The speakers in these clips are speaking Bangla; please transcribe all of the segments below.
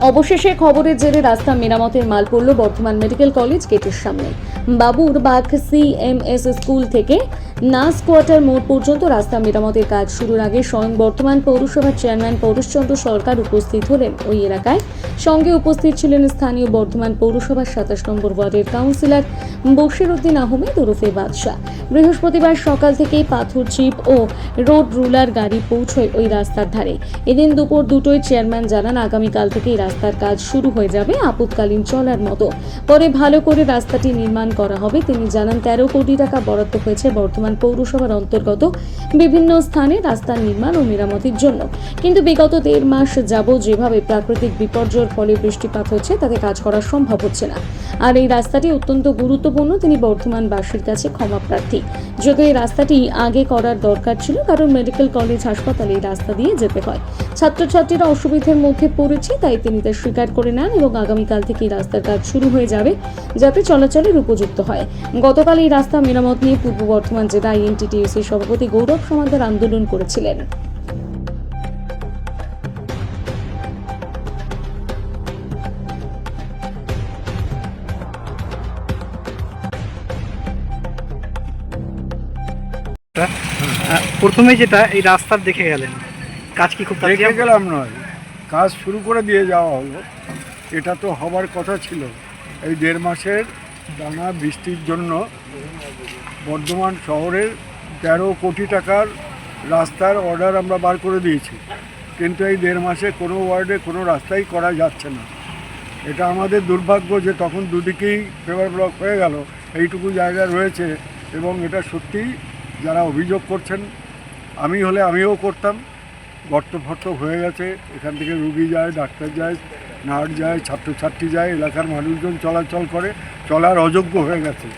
অবশেষে খবরের জেরে রাস্তা মেরামতের মাল পড়ল বর্ধমান মেডিকেল কলেজ গেটের সামনে। বাবুর বাঘ সিএমএস স্কুল থেকে নার্স কোয়ার্টার মোড় পর্যন্ত রাস্তা মেরামতের কাজ শুরুর আগে স্বয়ং বর্ধমান পৌরসভার চেয়ারম্যান পৌরশচন্দ্র সরকার উপস্থিত হলেন ওই এলাকায়। সঙ্গে উপস্থিত ছিলেন স্থানীয় বর্ধমান পৌরসভার সাতাশ নম্বর ওয়ার্ডের কাউন্সিলর বশির উদ্দিন আহমেদ ওরফে বাদশাহ। বৃহস্পতিবার সকাল থেকেই পাথর চিপ ও রোড রুলার গাড়ি পৌঁছয় ওই রাস্তার ধারে। এদিন দুপুর দুটোয় চেয়ারম্যান জানান, আগামীকাল থেকেই রাস্তার কাজ শুরু হয়ে যাবে আপৎকালীন চলার মতো। পরে ভালো করে রাস্তাটি নির্মাণ করা হবে। তিনি জানান, তেরো কোটি টাকা বরাদ্দ হয়েছে বর্তমান পৌরসভার অন্তর্গত বিভিন্ন স্থানে রাস্তার নির্মাণ ও মেরামতির জন্য। কিন্তু বিগত দেড় মাস যাব যেভাবে প্রাকৃতিক বিপর্যয়ের ফলে বৃষ্টিপাত হচ্ছে, তাতে কাজ করা সম্ভব হচ্ছে না। আর এই রাস্তাটি অত্যন্ত গুরুত্বপূর্ণ, তিনি বর্ধমানবাসীর কাছে ক্ষমা প্রার্থী। যদিও এই রাস্তাটি আগে করার দরকার ছিল, কারণ মেডিকেল কলেজ, হাসপাতালে এই রাস্তা দিয়ে যেতে হয়। ছাত্রছাত্রীরা অসুবিধার মধ্যে পড়েছে, তাই তিনি তা স্বীকার করে নেন এবং আগামীকাল থেকে এই রাস্তার কাজ শুরু হয়ে যাবে, যাতে চলাচলের উপযুক্ত হয়। গতকাল এই রাস্তা মেরামত নিয়ে পূর্ব বর্ধমান জেলা আইএনটিটিউসির সভাপতি গৌরব সমাদার আন্দোলন করেছিলেন। প্রথমে যেটা এই রাস্তার দেখে গেলেন। কাজ কি খুব দেখে গেলাম নয়। কাজ শুরু করে দিয়ে যাওয়া হলো। এটা তো হবার কথা ছিল। এই দেড় মাসের টানা বৃষ্টির জন্য বর্ধমান শহরের তেরো কোটি টাকার রাস্তার অর্ডার আমরা বার করে দিয়েছি। কিন্তু এই দেড় মাসে কোনো ওয়ার্ডে কোনো রাস্তাই করা যাচ্ছে না। এটা আমাদের দুর্ভাগ্য যে তখন দুদিকেই ফেভার ব্লক হয়ে গেল। এইটুকু জায়গা রয়েছে এবং এটা সত্যিই যারা অভিযোগ করছেন, আমি হলে আমিও করতাম। গর্ত ফর্ত হয়ে গেছে, এখান থেকে রুগী যায়, ডাক্তার যায়, নার্স যায়, ছাত্রছাত্রী যায়, এলাকার মানুষজন চলাচল করে, চলার অযোগ্য হয়ে গেছে।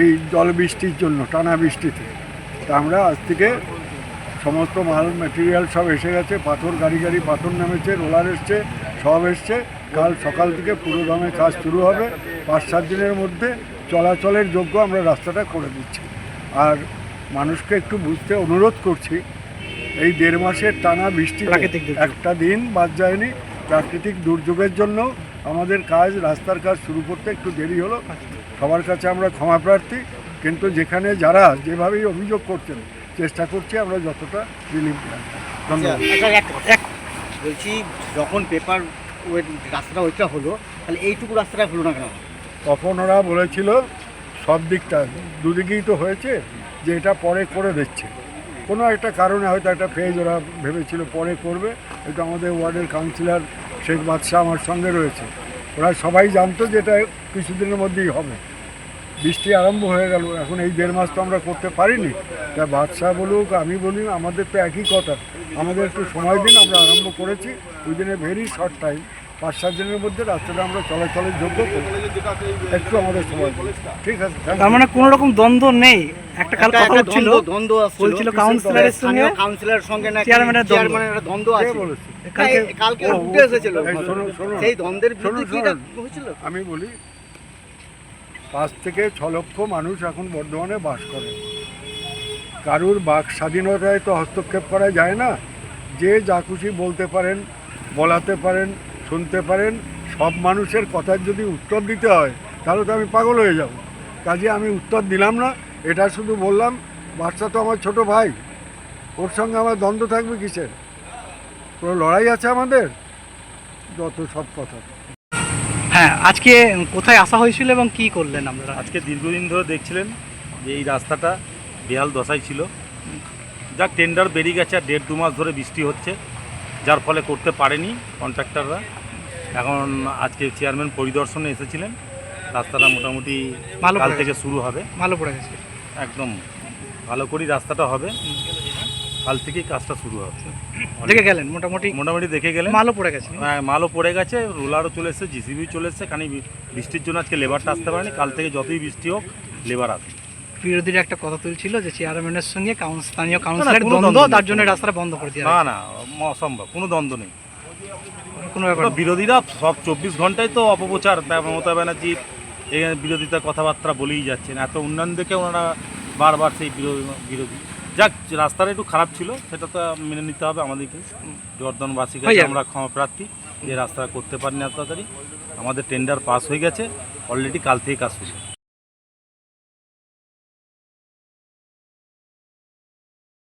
এই জল বৃষ্টির জন্য টানা বৃষ্টিতে। তা আমরা আজ থেকে সমস্ত মাল ম্যাটেরিয়াল সব এসে গেছে পাথর গাড়ি গাড়ি পাথর নামেছে রোলার এসছে সব এসছে। কাল সকাল থেকে পুরো দমে কাজ শুরু হবে। পাঁচ সাত দিনের মধ্যে চলাচলের যোগ্য আমরা রাস্তাটা করে দিচ্ছি। আর মানুষকে একটু বুঝতে অনুরোধ করছি এই দেড় মাসের টানা বৃষ্টি। একটা দিন বাদ যায়নি। প্রাকৃতিক দুর্যোগের জন্য আমাদের কাজ রাস্তার কাজ শুরু করতে একটু দেরি হলো। সবার কাছে আমরা ক্ষমা প্রার্থী। কিন্তু যেখানে যারা যেভাবেই অভিযোগ করছেন চেষ্টা করছি আমরা যতটা রিলিফ ধন্যবাদ। আচ্ছা এক বলছি যখন পেপার রাস্তাটা ওইটা হলো তাহলে এইটুকু রাস্তাটা হলো না কেন? তখন ওরা বলেছিল সব দিকটা দুদিকেই তো হয়েছে যে এটা পরে করে দিচ্ছে। কোনো একটা কারণে হয়তো একটা ফেজ ওরা ভেবেছিল পরে করবে। এটা আমাদের ওয়ার্ডের কাউন্সিলর শেখ বাদশাহ আমার সঙ্গে রয়েছে। ওরা সবাই জানতো যে এটা কিছুদিনের মধ্যেই হবে। বৃষ্টি আরম্ভ হয়ে গেল। এখন এই দেড় মাস তো আমরা করতে পারিনি। তা বাদশাহ বলুক, আমি বলি, আমাদের তো একই কথা। আমাদের একটু সময় দিন, আমরা আরম্ভ করেছি। ওই দিনে ভেরি শর্ট টাইম পাঁচ সাত দিনের মধ্যে রাস্তাটা আমরা চলাচলের যোগ্য একটু আমাদের সময় ঠিক আছে তার মানে কোনো রকম দ্বন্দ্ব নেই। একটা কাল কথা হচ্ছিল দ্বন্দ্ব দ্বন্দ্ব বলছিল কাউন্সিলরের সঙ্গে। কাউন্সিলরের সঙ্গে নাকি চেয়ারম্যানের চেয়ারম্যানের একটা দ্বন্দ্ব আছে। কালকে কালকে- কালকে উঠে এসেছিল। এই শোনো, শোনো। সেই দ্বন্দ্বের বিরুদ্ধে কি হয়েছিল? আমি বলি পাঁচ থেকে ছ লক্ষ মানুষ এখন বর্ধমানে বাস করে। কারুর বাক স্বাধীনতায় তো হস্তক্ষেপ করা যায় না। যে যা খুশি বলতে পারেন বলাতে পারেন শুনতে পারেন সব মানুষের কথার যদি উত্তর দিতে হয় তাহলে তো আমি পাগল হয়ে যাব। কাজে আমি উত্তর দিলাম না এটা শুধু বললাম বাচ্চা তো আমার ছোট ভাই ওর সঙ্গে আমার দ্বন্দ্ব থাকবে কিসের? কোনো লড়াই আছে আমাদের? যত সব কথা। হ্যাঁ আজকে কোথায় আসা হয়েছিল এবং কি করলেন আপনারা? আজকে দীর্ঘদিন ধরে দেখছিলেন যে এই রাস্তাটা বেহাল দশাই ছিল। যাক টেন্ডার বেরিয়ে গেছে আর দেড় দু মাস ধরে বৃষ্টি হচ্ছে যার ফলে করতে পারেনি কন্ট্রাক্টররা এখন আজকে চেয়ারম্যান পরিদর্শনে এসেছিলেন। রাস্তাটা মোটামুটি ভালো কাল থেকে শুরু হবে। ভালো পড়ে গেছে। একদম ভালো করেই রাস্তাটা হবে। কাল থেকেই কাজটা শুরু হবে। দেখে গেলেন মোটামুটি মোটামুটি দেখে গেলেন। মালও পড়ে গেছে। হ্যাঁ, মালও পড়ে গেছে রোলারও চলে এসেছে জিসিবিও চলে এসেছে এই বৃষ্টির জন্য আজকে লেবারটা আসতে পারেনি। কাল থেকে যতই বৃষ্টি হোক লেবার আসবে। বিরোধীরা একটা কথা তুলছিল যে চেয়ারম্যানের সঙ্গে স্থানীয় কাউন্সিলর দ্বন্দ্ব তার জন্য রাস্তাটা বন্ধ করে দেওয়া না না অসম্ভব কোনো দ্বন্দ্ব নেই। কোনো ব্যাপার বিরোধীরা সব চব্বিশ ঘন্টায় তো অপপ্রচার মমতা ব্যানার্জির এখানে বিরোধিতার কথাবার্তা বলেই যাচ্ছেন। এত উন্নয়ন দেখে ওনারা বারবার সেই বিরোধী বিরোধী। যাক রাস্তাটা একটু খারাপ ছিল সেটা তো মেনে নিতে হবে আমাদেরকে। জর্দনবাসীর হয়ে কাছে আমরা ক্ষমা প্রার্থী যে রাস্তা করতে পারেনি এত তাড়াতাড়ি। আমাদের টেন্ডার পাস হয়ে গেছে অলরেডি কাল থেকে কাজ শুরু।